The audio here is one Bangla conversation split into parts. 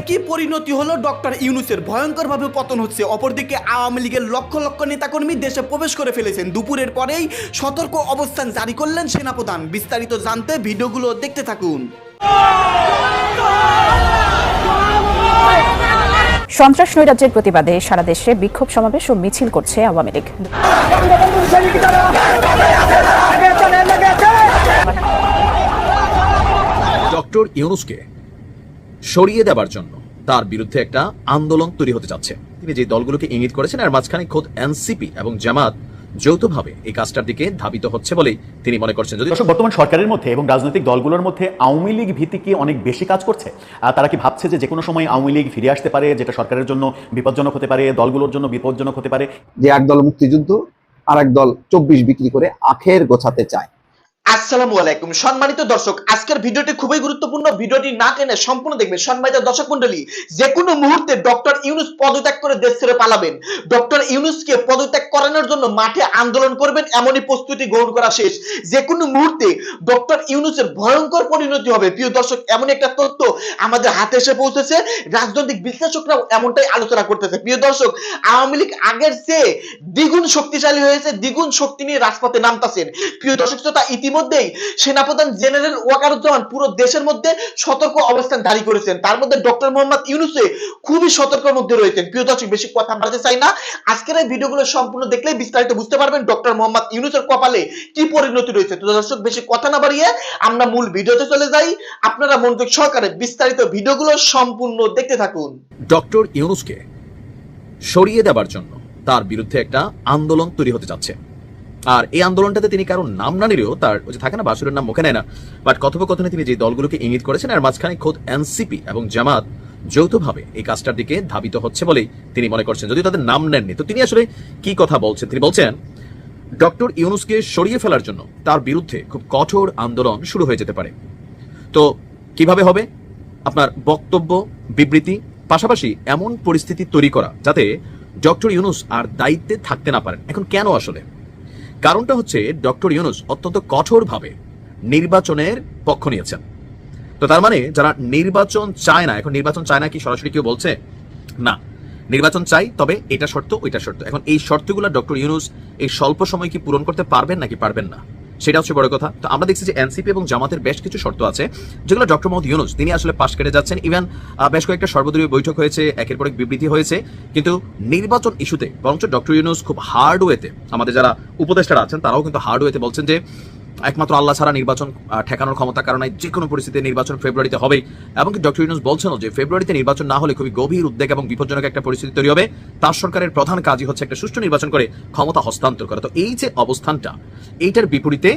একই পরিণতি হলো ডক্টর ইউনুসের। ভয়ঙ্করভাবে পতন হচ্ছে। অপরদিকে আওয়ামী লীগের লক্ষ লক্ষ নেতাকর্মী দেশে প্রবেশ করে ফেলেছেন। দুপুরের পরেই সতর্ক অবস্থান জারি করলেন সেনাপ্রধান। বিস্তারিত জানতে ভিডিওগুলো দেখতে থাকুন। সন্ত্রাস নৈরাজ্যের প্রতিবাদে সারা দেশে বিক্ষোভ সমাবেশ ও মিছিল করছে আওয়ামী লীগ। ডক্টর ইউনুসকে সরিয়ে দেবার জন্য তার বিরুদ্ধে একটা আন্দোলন তৈরি হতে যাচ্ছে। তিনি যে দলগুলোকে ইঙ্গিত করেছেন আর মাঝখানে খোদ এনসিপি এবং জামাত যৌথভাবে এই কাজটার দিকে ধাবিত হচ্ছে বলেই তিনি মনে করছেন। যদি বর্তমান সরকারের মধ্যে এবং রাজনৈতিক দলগুলোর মধ্যে আওয়ামী লীগ ভীতি কি অনেক বেশি কাজ করছে? আর তারা কি ভাবছে যে যে কোনো সময় আওয়ামী লীগ ফিরে আসতে পারে যেটা সরকারের জন্য বিপজ্জনক হতে পারে দলগুলোর জন্য বিপজ্জনক হতে পারে? যে একদল মুক্তিযুদ্ধ আর এক দল চব্বিশ বিক্রি করে আখের গোছাতে চায়। আসসালামু আলাইকুম। সম্মানিত দর্শক, আজকের ভিডিওটি খুবই গুরুত্বপূর্ণ। ভিডিওটি না টেনে সম্পূর্ণ দেখবেন। সম্মানিত দর্শক মন্ডলী যে কোনো মুহূর্তে ডক্টর ইউনুস পদত্যাগ করে দেশ ছেড়ে পালাবেন। ডক্টর ইউনুসকে পদত্যাগ করানোর জন্য মাঠে আন্দোলন করবেন এমনই প্রস্তুতি গ্রহণ করা শেষ। যে কোনো মুহূর্তে ডক্টর ইউনুসের ভয়ঙ্কর পরিণতি হবে। প্রিয় দর্শক এমন একটা তথ্য আমাদের হাতে এসে পৌঁছেছে। রাজনৈতিক বিশ্লেষকরাও এমনটাই আলোচনা করতেছে। প্রিয় দর্শক, আওয়ামী লীগ আগের চেয়ে দ্বিগুণ শক্তিশালী হয়েছে, দ্বিগুণ শক্তি নিয়ে রাজপথে নামতাছেন। প্রিয় দর্শক শ্রোতা ইতিমধ্যেই সেনাপ্রধান জেনারেল ওয়াকারুজ্জামান পুরো দেশের মধ্যে সতর্ক অবস্থান জারি করেছেন। তার মধ্যে ডক্টর মোহাম্মদ ইউনুসে খুবই সতর্কের মধ্যে রয়েছেন। প্রিয় দর্শক, বেশি কথা বাড়াতে চাই না। আজকের এই ভিডিওগুলো সম্পূর্ণ দেখলে বিস্তারিত বুঝতে পারবেন ডক্টর মোহাম্মদ ইউনুসের কপালে কি পরিণতি রয়েছে। তো দর্শক, বেশি কথা না বাড়িয়ে আমরা মূল ভিডিওতে চলে যাই। আপনারা মনোযোগ সহকারে বিস্তারিত ভিডিওগুলো সম্পূর্ণ দেখতে থাকুন। ডক্টর ইউনুসকে সরিয়ে দেবার জন্য তার বিরুদ্ধে একটা আন্দোলন তৈরি হতে যাচ্ছে। আর এই আন্দোলনটাতে তিনি কারও নাম না নিলেও তার যে থাকে না, বাসুরের নাম মুখে নেয় না। বাট কথোপকথনে তিনি যে দলগুলোকে ইঙ্গিত করেছেন আর মাঝখানে খোদ এনসিপি এবং জামাত যৌথভাবে এই কাজটার দিকে ধাবিত হচ্ছে বলেই তিনি মনে করছেন। যদিও তাদের নাম নেননি, তো তিনি আসলে কি কথা বলছেন? তিনি বলছেন, ডক্টর ইউনুসকে সরিয়ে ফেলার জন্য তার বিরুদ্ধে খুব কঠোর আন্দোলন শুরু হয়ে যেতে পারে। তো কীভাবে হবে? আপনার বক্তব্য, বিবৃতি, পাশাপাশি এমন পরিস্থিতি তৈরি করা যাতে ডক্টর ইউনুস আর দায়িত্বে থাকতে না পারেন। এখন কেন আসলে? কারণটা হচ্ছে ডক্টর ইউনুস অত্যন্ত কঠোরভাবে নির্বাচনের পক্ষ নিয়েছেন। তো তার মানে যারা নির্বাচন চায় না, এখন নির্বাচন চায় না কি সরাসরি কেউ বলছে? না। নির্বাচন চাই, তবে এটা শর্ত, ওইটা শর্ত। এখন এই শর্তগুলো ডক্টর ইউনুস এই স্বল্প সময় কি পূরণ করতে পারবেন নাকি পারবেন না? সেটা হচ্ছে বড় কথা। তো আমরা দেখছি যে এনসিপি এবং জামাতের বেশ কিছু শর্ত আছে, যেগুলো ডক্টর মোহাম্মদ ইউনুস, তিনি আসলে পাশ কেটে যাচ্ছেন। ইভেন বেশ কয়েকটা সর্বদলীয় বৈঠক হয়েছে, একের পর এক বিবৃতি হয়েছে। কিন্তু নির্বাচন ইস্যুতে, বরঞ্চ ডক্টর ইউনুস খুব হার্ড ওয়েতে আমাদের যারা উপদেষ্টারা আছেন, তারাও কিন্তু হার্ড ওয়েতে বলছেন যে একমাত্র আল্লাহ ছাড়া নির্বাচন ঠেকানোর ক্ষমতা কারণে যে কোনো পরিস্থিতিতে নির্বাচন ফেব্রুয়ারিতে হবে এবং ডক্টর ইউনুস বলছেন যে, ফেব্রুয়ারিতে নির্বাচন না হলে খুবই গভীর উদ্বেগ এবং বিপজ্জনক একটা পরিস্থিতি তৈরি হবে। তার সরকারের প্রধান কাজই হচ্ছে একটা সুষ্ঠু নির্বাচন করে ক্ষমতা হস্তান্তর করা। তো এই যে অবস্থানটা, এইটার বিপরীতে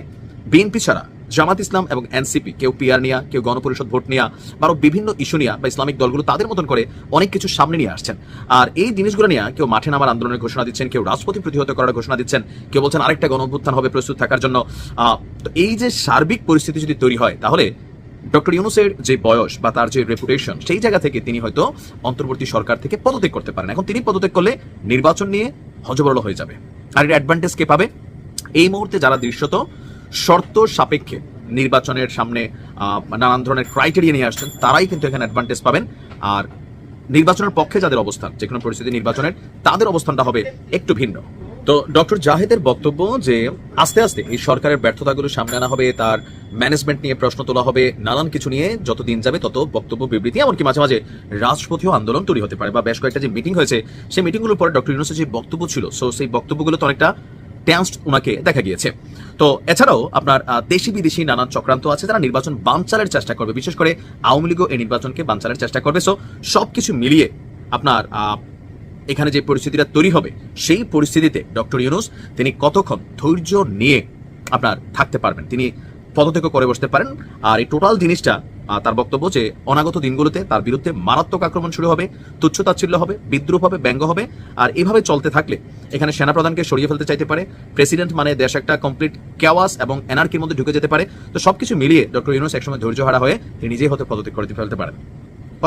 বিএনপি ছাড়া জামাত ইসলাম এবং এনসিপি, কেউ পিআর নিয়া, কেউ গণপরিষদ ভোট নিয়া, বা আরও বিভিন্ন ইস্যু নিয়া বা ইসলামিক দলগুলো তাদের মতন করে অনেক কিছু সামনে নিয়ে আসছেন। আর এই জিনিসগুলো নিয়ে কেউ মাঠে নামার আন্দোলনের ঘোষণা দিচ্ছেন, কেউ রাজপথে প্রতিহত করার ঘোষণা দিচ্ছেন, কেউ বলছেন আরেকটা গণ হবে প্রস্তুত থাকার জন্য। তো এই যে সার্বিক পরিস্থিতি যদি তৈরি হয়, তাহলে ডক্টর ইউনুসের যে বয়স বা তার যে রেপুটেশন সেই জায়গা থেকে তিনি হয়তো অন্তর্বর্তী সরকার থেকে পদত্যাগ করতে পারেন। এখন তিনি পদত্যাগ করলে নির্বাচন নিয়ে হজবরল হয়ে যাবে। আর এর অ্যাডভান্টেজ কে পাবে? এই মুহূর্তে যারা দৃশ্যত শর্ত সাপেক্ষে নির্বাচনের সামনে নানান ধরনের ক্রাইটেরিয়া নিয়ে আসছেন, তারাই কিন্তু এখানে অ্যাডভান্টেজ পাবেন। আর নির্বাচনের পক্ষে যাদের অবস্থান যে কোনো পরিস্থিতি নির্বাচনের, তাদের অবস্থানটা হবে একটু ভিন্ন। তো ডক্টর জাহেদের বক্তব্য যে, আস্তে আস্তে এই সরকারের ব্যর্থতাগুলো সামনে আনা হবে, তার ম্যানেজমেন্ট নিয়ে প্রশ্ন তোলা হবে, নানান কিছু নিয়ে যত দিন যাবে তত বক্তব্য বিবৃতি, এমনকি মাঝে মাঝে রাজপথীয় আন্দোলন তৈরি হতে পারে বা বেশ কয়েকটা যে মিটিং হয়েছে, সেই মিটিংগুলোর পরে ডক্টর ইউনুসের যে বক্তব্য ছিল সো সেই বক্তব্যগুলো তো অনেকটা টেন্সড ওনাকে দেখা গিয়েছে। তো এছাড়াও আপনার দেশি বিদেশি নানান চক্রান্ত আছে যারা নির্বাচন বানচালের চেষ্টা করবে। বিশেষ করে আওয়ামী লীগও এই নির্বাচনকে বানচালের চেষ্টা করবে। সো সব কিছু মিলিয়ে আপনার এখানে যে পরিস্থিতিটা তৈরি হবে, সেই পরিস্থিতিতে ডক্টর ইউনুস তিনি কতক্ষণ ধৈর্য নিয়ে আপনার থাকতে পারবেন? তিনি পদত্যাগ করে বসতে পারেন। আর এই টোটাল জিনিসটা তার বক্তব্য যে, অনাগত দিনগুলোতে তার বিরুদ্ধে মারাত্মক আক্রমণ শুরু হবে, তুচ্ছতাচ্ছিল্য হবে, বিদ্রুপ হবে, ব্যঙ্গ হবে, আর এভাবে চলতে থাকলে এখানে সেনাপ্রধানকে সরিয়ে ফেলতে চাইতে পারে, প্রেসিডেন্ট মানে দেশ একটা কমপ্লিট ক্যাওয়াস এবং এনার্কির মধ্যে ঢুকে যেতে পারে। তো সবকিছু মিলিয়ে ডক্টর ইউনুস একসময় ধৈর্য হারা হয়ে তিনি নিজেই হতে পদত্যাগ করে ফেলতে পারেন।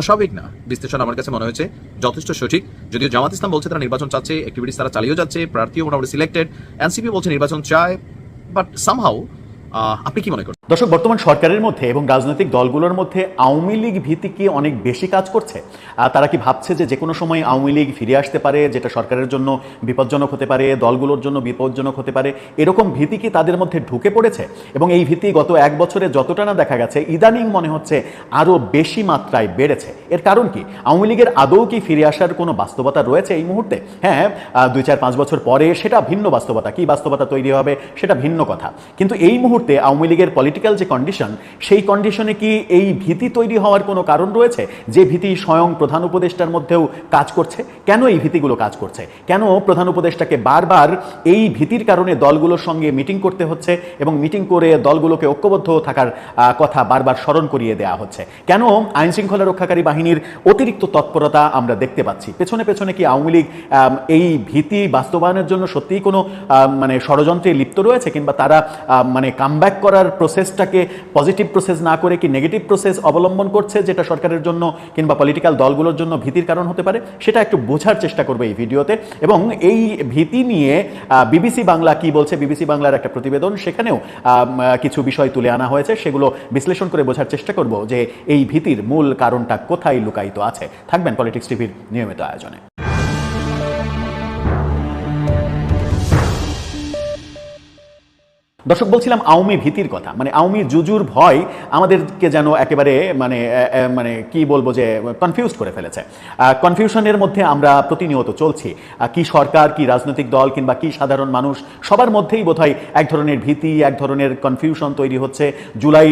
অস্বাভাবিক না, বিশ্লেষণ আমার কাছে মনে হয়েছে যথেষ্ট সঠিক। যদিও জামাত ইসলাম বলছে তারা নির্বাচন চাচ্ছে অ্যাক্টিভিটিস তারা চালিয়েও যাচ্ছে, প্রার্থীও মোটামুটি সিলেক্টেড এনসিপি বলছে নির্বাচন চায় বাট সামহাউ আপনি কি মনে করেন? দর্শক, বর্তমান সরকারের মধ্যে এবং রাজনৈতিক দলগুলোর মধ্যে আওয়ামী লীগ ভীতি কি অনেক বেশি কাজ করছে? তারা কি ভাবছে যে যে কোনো সময় আওয়ামী লীগ ফিরে আসতে পারে, যেটা সরকারের জন্য বিপজ্জনক হতে পারে, দলগুলোর জন্য বিপজ্জনক হতে পারে, এরকম ভীতি কি তাদের মধ্যে ঢুকে পড়েছে? এবং এই ভীতি গত এক বছরে যতটা না দেখা গেছে, ইদানিং মনে হচ্ছে আরও বেশি মাত্রায় বেড়েছে। এর কারণ কি? আওয়ামী লীগের আদৌ কি ফিরে আসার কোনো বাস্তবতা রয়েছে এই মুহূর্তে? হ্যাঁ দুই চার পাঁচ বছর পরে সেটা ভিন্ন বাস্তবতা। কি বাস্তবতা তৈরি হবে সেটা ভিন্ন কথা। কিন্তু এই মুহূর্তে আওয়ামী লীগের পলিটিক্যাল যে কন্ডিশন সেই কন্ডিশনে কি এই ভীতি তৈরি হওয়ার কোনো কারণ রয়েছে? যে ভীতি স্বয়ং প্রধান উপদেষ্টার মধ্যেও কাজ করছে? কেন এই ভীতিগুলো কাজ করছে? কেন প্রধান উপদেষ্টাকে বারবার এই ভীতির কারণে দলগুলোর সঙ্গে মিটিং করতে হচ্ছে এবং মিটিং করে দলগুলোকে ঐক্যবদ্ধ থাকার কথা বারবার স্মরণ করিয়ে দেওয়া হচ্ছে? কেন আইন শৃঙ্খলা রক্ষাকারী বাহিনীর অতিরিক্ত তৎপরতা আমরা দেখতে পাচ্ছি? পেছনে পেছনে কি আওয়ামী লীগ এই ভীতি বাস্তবায়নের জন্য সত্যিই কোনো মানে ষড়যন্ত্রে লিপ্ত রয়েছে কিংবা তারা মানে কামব্যাক করার প্রসেসটাকে পজিটিভ প্রসেস না করে কি নেগেটিভ প্রসেস অবলম্বন করছে, যেটা সরকারের জন্য কিংবা পলিটিক্যাল দলগুলোর জন্য ভীতির কারণ হতে পারে, সেটা একটু বোঝার চেষ্টা করবে এই ভিডিওতে। এবং এই ভীতি নিয়ে বিবিসি বাংলা কি বলছে বিবিসি বাংলার একটা প্রতিবেদন, সেখানেও কিছু বিষয় তুলে আনা হয়েছে, সেগুলো বিশ্লেষণ করে বোঝার চেষ্টা করব যে এই ভীতির মূল কারণটা কোথায় লুকায়িত আছে। থাকবেন পলিটিক্স টিভির নিয়মিত আয়োজনে। দর্শক, বলছিলাম আওয়ামী ভীতির কথা। মানে আওয়ামী জুজুর ভয় আমাদেরকে যেন একেবারে মানে মানে কি বলব যে কনফিউজ করে ফেলেছে। কনফিউশনের মধ্যে আমরা প্রতিনিয়ত চলছি। কি সরকার, কি রাজনৈতিক দল কিংবা কি সাধারণ মানুষ, সবার মধ্যেই বোধহয় এক ধরনের ভীতি, এক ধরনের কনফিউশন তৈরি হচ্ছে। জুলাই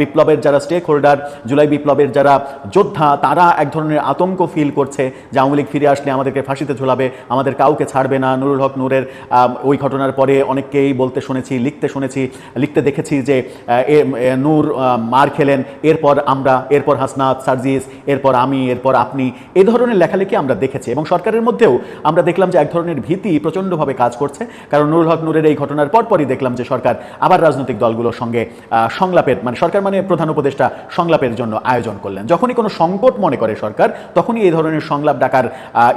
বিপ্লবের যারা স্টেক হোল্ডার জুলাই বিপ্লবের যারা যোদ্ধা, তারা এক ধরনের আতঙ্ক ফিল করছে যে আওয়ামী লীগ ফিরে আসলে আমাদেরকে ফাঁসিতে ঝোলাবে, আমাদের কাউকে ছাড়বে না। নুরুল হক নূরের ওই ঘটনার পরে অনেককেই বলতে শুনেছি লিখতে শুনেছি, লিখতে দেখেছি যে নূর মার খেলেন, এরপর আমরা, এরপর হাসনাত, সার্জিস, এরপর আমি, এরপর আপনি, এ ধরনের লেখালেখি আমরা দেখেছি এবং সরকারের মধ্যেও আমরা দেখলাম যে এক ধরনের ভীতি প্রচণ্ডভাবে কাজ করছে। কারণ নুরুল হক নূরের এই ঘটনার পরপরই দেখলাম যে সরকার আবার রাজনৈতিক দলগুলোর সঙ্গে সংলাপের মানে সরকার মানে প্রধান উপদেষ্টা সংলাপের জন্য আয়োজন করলেন। যখনই কোনো সংকট মনে করে সরকার, তখনই এই ধরনের সংলাপ ডাকার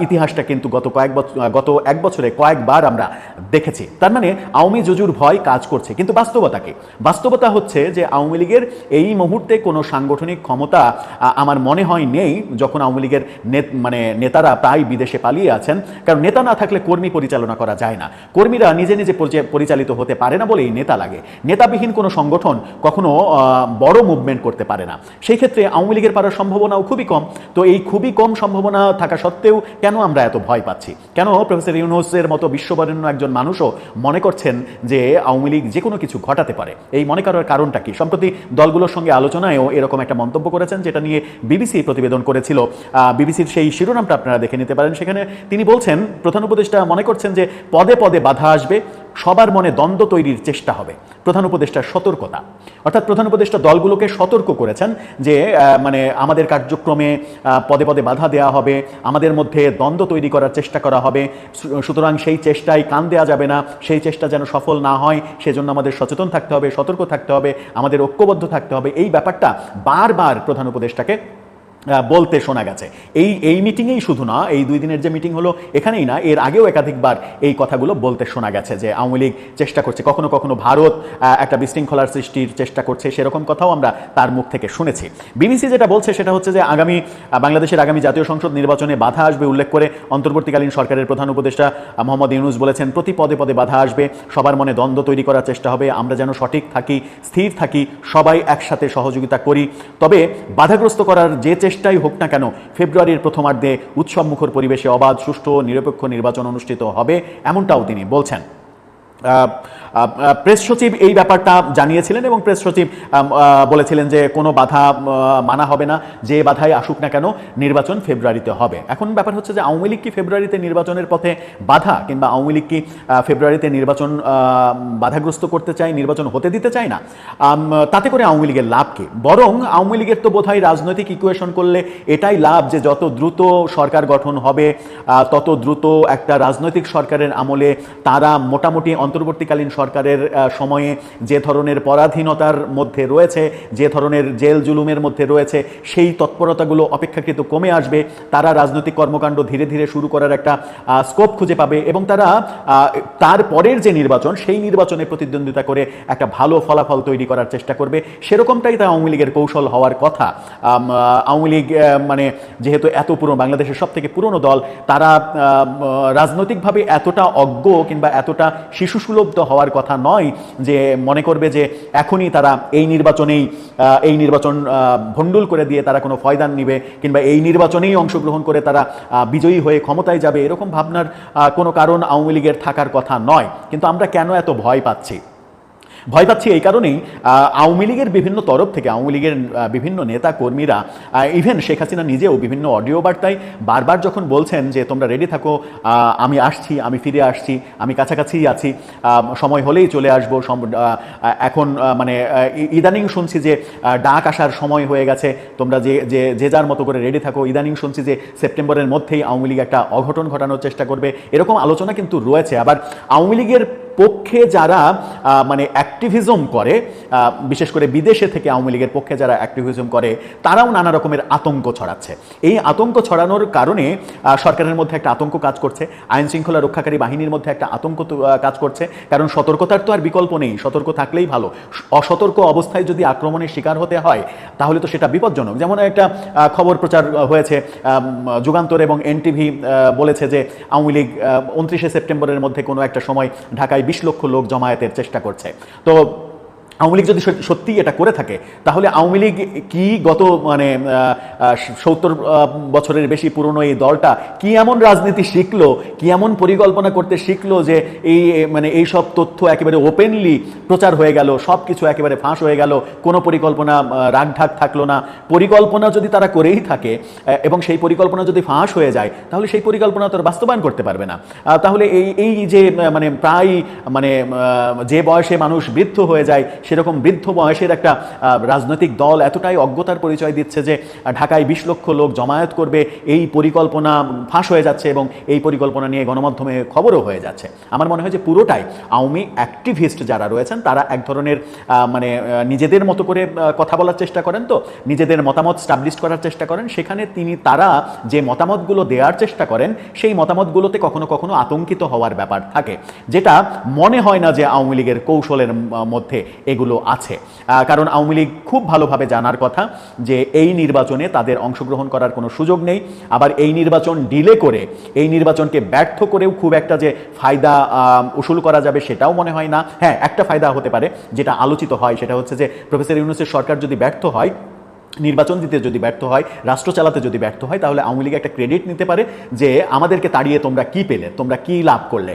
ইতিহাসটা কিন্তু গত কয়েক বছর গত এক বছরে কয়েকবার আমরা দেখেছি। তার মানে আওয়ামী জুজুর ভয় কাজ করছে। কিন্তু বাস্তবতা কি? বাস্তবতা হচ্ছে যে আওয়ামী লীগের এই মুহূর্তে কোনো সাংগঠনিক ক্ষমতা আমার মনে হয় নেই যখন আওয়ামী লীগের মানে নেতারা প্রায় বিদেশে পালিয়ে আছেন। কারণ নেতা না থাকলে কর্মী পরিচালনা করা যায় না। কর্মীরা নিজে নিজে পরিচালিত হতে পারে না বলেই নেতা লাগে। নেতাবিহীন কোনো সংগঠন কখনো বড় মুভমেন্ট করতে পারে না। সেই ক্ষেত্রে আওয়ামী লীগের পারার সম্ভাবনাও খুবই কম। তো এই খুবই কম সম্ভাবনা থাকা সত্ত্বেও কেন আমরা এত ভয় পাচ্ছি? কেন প্রফেসর ইউনুসের মতো বিশ্ববরেণ্য একজন মানুষও মনে করছেন যে আওয়ামী লীগ যে কোনো কিছু ঘটাতে পারে। এই মনে করার কারণটা কি? সম্প্রতি দলগুলোর সঙ্গে আলোচনায়ও এরকম একটা মন্তব্য করেছেন, যেটা নিয়ে বিবিসি প্রতিবেদন করেছিল। বিবিসির সেই শিরোনামটা আপনারা দেখে নিতে পারেন। সেখানে তিনি বলছেন, প্রধান উপদেষ্টা মনে করছেন যে পদে পদে বাধা আসবে। সবার মনে দ্বন্দ্ব তৈরির চেষ্টা হবে। প্রধান উপদেষ্টার সতর্কতা। অর্থাৎ প্রধান উপদেষ্টা দলগুলোকে সতর্ক করেছেন যে মানে আমাদের কার্যক্রমে পদে পদে বাধা দেওয়া হবে, আমাদের মধ্যে দ্বন্দ্ব তৈরি করার চেষ্টা করা হবে। সুতরাং সেই চেষ্টায় কান দেওয়া যাবে না, সেই চেষ্টা যেন সফল না হয়, সেজন্য আমাদের সচেতন থাকতে হবে, সতর্ক থাকতে হবে, আমাদের ঐক্যবদ্ধ থাকতে হবে। এই ব্যাপারটা বারবার প্রধান উপদেষ্টাকে বলতে শোনা গেছে। এই এই মিটিংয়েই শুধু না, এই দুই দিনের যে মিটিং হলো এখানেই না, এর আগেও একাধিকবার এই কথাগুলো বলতে শোনা গেছে যে আওয়ামী লীগ চেষ্টা করছে। কখনো কখনো ভারত একটা বিশৃঙ্খলার সৃষ্টির চেষ্টা করছে, সেরকম কথাও আমরা তার মুখ থেকে শুনেছি। বিবিসি যেটা বলছে সেটা হচ্ছে যে আগামী বাংলাদেশের আগামী জাতীয় সংসদ নির্বাচনে বাধা আসবে উল্লেখ করে অন্তর্বর্তীকালীন সরকারের প্রধান উপদেষ্টা মোহাম্মদ ইউনুস বলেছেন, প্রতি পদে পদে বাধা আসবে, সবার মনে দ্বন্দ্ব তৈরি করার চেষ্টা হবে, আমরা যেন সঠিক থাকি, স্থির থাকি, সবাই একসাথে সহযোগিতা করি। তবে বাধাগ্রস্ত করার যে চেষ্টাই হোক না কেন, ফেব্রুয়ারির প্রথমার্ধে উৎসব মুখর পরিবেশে অবাধ, সুষ্ঠু, নিরপেক্ষ নির্বাচন অনুষ্ঠিত হবে, এমনটাও তিনি বলছেন। প্রেস সচিব এই ব্যাপারটা জানিয়েছিলেন এবং প্রেস সচিব বলেছিলেন যে কোনো বাধা মানা হবে না, যে বাধাই আসুক না কেন নির্বাচন ফেব্রুয়ারিতে হবে। এখন ব্যাপার হচ্ছে যে আওয়ামী লীগ কি ফেব্রুয়ারিতে নির্বাচনের পথে বাধা কিংবা আওয়ামী লীগ কি ফেব্রুয়ারিতে নির্বাচন বাধাগ্রস্ত করতে চায়, নির্বাচন হতে দিতে চায় না? তাতে করে আওয়ামী লীগের লাভ কি? বরং আওয়ামী লীগের তো বোধহয় রাজনৈতিক ইকুয়েশন করলে এটাই লাভ যে যত দ্রুত সরকার গঠন হবে তত দ্রুত একটা রাজনৈতিক সরকারের আমলে তারা মোটামুটি অন্তর্বর্তীকালীন সরকার সরকারের সময়ে যে ধরনের পরাধীনতার মধ্যে রয়েছে, যে ধরনের জেল জুলুমের মধ্যে রয়েছে, সেই তৎপরতাগুলো অপেক্ষাকৃত কমে আসবে। তারা রাজনৈতিক কর্মকাণ্ড ধীরে ধীরে শুরু করার একটা স্কোপ খুঁজে পাবে এবং তারা তার পরের যে নির্বাচন, সেই নির্বাচনে প্রতিদ্বন্দ্বিতা করে একটা ভালো ফলাফল তৈরি করার চেষ্টা করবে। সেরকমটাই তা আওয়ামী লীগের কৌশল হওয়ার কথা। আওয়ামী লীগ মানে যেহেতু এত পুরনো বাংলাদেশের সব থেকে পুরনো দল, তারা রাজনৈতিকভাবে এতটা অজ্ঞ কিংবা এতটা শিশুসুলভ হওয়ার কথা নয় যে মনে করবে যে এখনই তারা এই নির্বাচনেই এই নির্বাচন ভণ্ডুল করে দিয়ে তারা কোনো ফয়দান নিবে কিংবা এই নির্বাচনেই অংশগ্রহণ করে তারা বিজয়ী হয়ে ক্ষমতায় যাবে, এরকম ভাবনার কোনো কারণ আওয়ামী লীগের থাকার কথা নয়। কিন্তু আমরা কেন এত ভয় পাচ্ছি? ভয় পাচ্ছি এই কারণেই আওয়ামী লীগের বিভিন্ন তরফ থেকে, আওয়ামী লীগের বিভিন্ন নেতা কর্মীরা ইভেন শেখ হাসিনা নিজেও বিভিন্ন অডিও বার্তায় বারবার যখন বলছেন যে, তোমরা রেডি থাকো আমি আসছি, আমি ফিরে আসছি, আমি কাছাকাছিই আছি সময় হলেই চলে আসব এখন মানে ইদানিং শুনছি যে ডাক আসার সময় হয়ে গেছে, তোমরা যে যে যে যার মতো করে রেডি থাকো। ইদানিং শুনছি যে, সেপ্টেম্বরের মধ্যেই আওয়ামী লীগ একটা অঘটন ঘটানোর চেষ্টা করবে, এরকম আলোচনা কিন্তু রয়েছে। আবার আওয়ামী লীগের পক্ষে যারা মানে অ্যাক্টিভিজম করে বিশেষ করে বিদেশে থেকে আওয়ামী লীগের পক্ষে যারা অ্যাক্টিভিজম করে, তারাও নানা রকমের আতঙ্ক ছড়াচ্ছে। এই আতঙ্ক ছড়ানোর কারণে সরকারের মধ্যে একটা আতঙ্ক কাজ করছে আইন শৃঙ্খলা রক্ষাকারী বাহিনীর মধ্যে একটা আতঙ্ক কাজ করছে, কারণ সতর্কতার তো আর বিকল্প নেই, সতর্ক থাকলেই ভালো। অসতর্ক অবস্থায় যদি আক্রমণের শিকার হতে হয়, তাহলে তো সেটা বিপজ্জনক। যেমন একটা খবর প্রচার হয়েছে যুগান্তর এবং এনটিভি বলেছে যে আওয়ামী লীগ উনত্রিশে সেপ্টেম্বরের মধ্যে কোনো একটা সময় ঢাকায় বিশ লক্ষ লোক জমায়েতের চেষ্টা করছে। তো আওয়ামী লীগ যদি সত্যি- এটা করে থাকে, তাহলে আওয়ামী লীগ কি গত মানে সত্তর বছরের বেশি পুরনো এই দলটা কি এমন রাজনীতি শিখলো, কি এমন পরিকল্পনা করতে শিখলো যে এই মানে এই সব তথ্য একেবারে ওপেনলি প্রচার হয়ে গেল সব কিছু একেবারে ফাঁস হয়ে গেল, কোনো পরিকল্পনা রাগঢাক থাকল না। পরিকল্পনা যদি তারা করেই থাকে এবং সেই পরিকল্পনা যদি ফাঁস হয়ে যায়, তাহলে সেই পরিকল্পনা তারা বাস্তবায়ন করতে পারবে না। তাহলে এই এই যে মানে প্রায় মানে যে বয়সে মানুষ বৃদ্ধ হয়ে যায় সেরকম বৃদ্ধ বয়সের একটা রাজনৈতিক দল এতটাই অজ্ঞতার পরিচয় দিচ্ছে যে ঢাকায় বিশ লক্ষ লোক জমায়েত করবে, এই পরিকল্পনা ফাঁস হয়ে যাচ্ছে এবং এই পরিকল্পনা নিয়ে গণমাধ্যমে খবরও হয়ে যাচ্ছে। আমার মনে হয় যে পুরোটাই আওয়ামী অ্যাক্টিভিস্ট যারা রয়েছেন, তারা এক ধরনের মানে নিজেদের মতো করে কথা বলার চেষ্টা করেন তো, নিজেদের মতামত স্টাবলিশ করার চেষ্টা করেন। সেখানে তিনি, তারা যে মতামতগুলো দেওয়ার চেষ্টা করেন, সেই মতামতগুলোতে কখনো কখনো আতঙ্কিত হওয়ার ব্যাপার থাকে। যেটা মনে হয় না যে আওয়ামী লীগের কৌশলের মধ্যে এগুলো আছে। কারণ আওয়ামী লীগ খুব ভালোভাবে জানার কথা যে এই নির্বাচনে তাদের অংশগ্রহণ করার কোনো সুযোগ নেই। আবার এই নির্বাচন ডিলে করে, এই নির্বাচনকে ব্যর্থ করেও খুব একটা যে ফায়দা উসুল করা যাবে সেটাও মনে হয় না। হ্যাঁ একটা ফায়দা হতে পারে, যেটা আলোচিত হয়, সেটা হচ্ছে যে প্রফেসর ইউনুসের সরকার যদি ব্যর্থ হয় নির্বাচন দিতে যদি ব্যর্থ হয়, রাষ্ট্র চালাতে যদি ব্যর্থ হয়, তাহলে আওয়ামী লীগ একটা ক্রেডিট নিতে পারে যে আমাদেরকে তাড়িয়ে তোমরা কি পেলে, তোমরা কি লাভ করলে।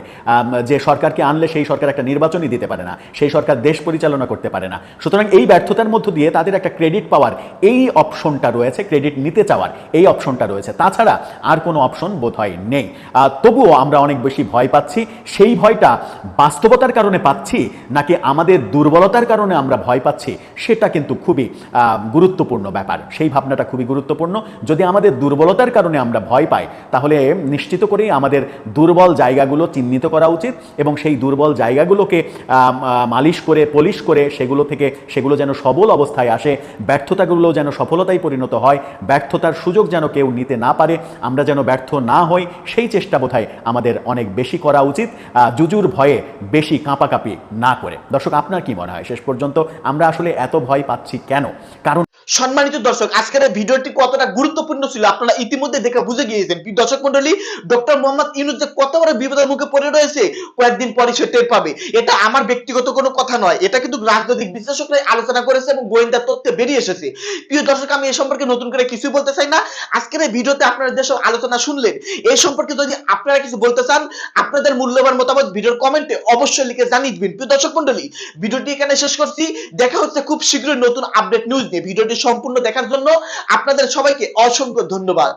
যে সরকারকে আনলে সেই সরকার একটা নির্বাচনই দিতে পারে না, সেই সরকার দেশ পরিচালনা করতে পারে না। সুতরাং এই ব্যর্থতার মধ্য দিয়ে তাদের একটা ক্রেডিট পাওয়ার এই অপশনটা রয়েছে ক্রেডিট নিতে চাওয়ার এই অপশনটা রয়েছে। তাছাড়া আর কোনো অপশন বোধ হয় নেই। তবুও আমরা অনেক বেশি ভয় পাচ্ছি। সেই ভয়টা বাস্তবতার কারণে পাচ্ছি, নাকি আমাদের দুর্বলতার কারণে আমরা ভয় পাচ্ছি, সেটা কিন্তু খুবই গুরুত্বপূর্ণ ব্যাপার। সেই ভাবনাটা খুবই গুরুত্বপূর্ণ। যদি আমাদের দুর্বলতার কারণে আমরা ভয় পাই, তাহলে নিশ্চিত করেই আমাদের দুর্বল জায়গাগুলো চিহ্নিত করা উচিত এবং সেই দুর্বল জায়গাগুলোকে মালিশ করে, পলিশ করে সেগুলো থেকে সেগুলো যেন সবল অবস্থায় আসে, ব্যর্থতাগুলো যেন সফলতায় পরিণত হয়, ব্যর্থতার সুযোগ যেন কেউ নিতে না পারে, আমরা যেন ব্যর্থ না হই, সেই চেষ্টা বোধহয় আমাদের অনেক বেশি করা উচিত জুজুর ভয়ে বেশি কাঁপাকাঁপি না করে। দর্শক, আপনার কি মনে হয়? শেষ পর্যন্ত আমরা আসলে এত ভয় পাচ্ছি কেন? কারণ সম্মানিত দর্শক, আজকের ভিডিওটি কতটা গুরুত্বপূর্ণ ছিল আপনারা ইতিমধ্যে দেখে বুঝে গিয়েছেন। দর্শক মন্ডলী ডক্টর মোহাম্মদ ইউনুস যে কত বড় বিপদের মুখে পড়ে রয়েছে, কয়েকদিন পরে সে টের পাবে। এটা আমার ব্যক্তিগত কোনো কথা নয়, এটা কিন্তু রাজনৈতিক বিশ্লেষকরা আলোচনা করেছে এবং গোয়েন্দা তথ্যে বেরিয়ে এসেছে। প্রিয় দর্শক, আমি এই সম্পর্কে নতুন করে কিছুই বলতে চাই না। আজকের এই ভিডিওতে আপনারা যেসব আলোচনা শুনলেন এই সম্পর্কে যদি আপনারা কিছু বলতে চান, আপনাদের মূল্যবান মতামত ভিডিওর কমেন্টে অবশ্যই লিখে জানিয়ে দিবেন। প্রিয় দর্শক মন্ডলী ভিডিওটি এখানে শেষ করছি। দেখা হচ্ছে খুব শীঘ্রই নতুন আপডেট নিউজ নিয়ে। ভিডিওটি সম্পূর্ণ দেখার জন্য আপনাদের সবাইকে অসংখ্য ধন্যবাদ।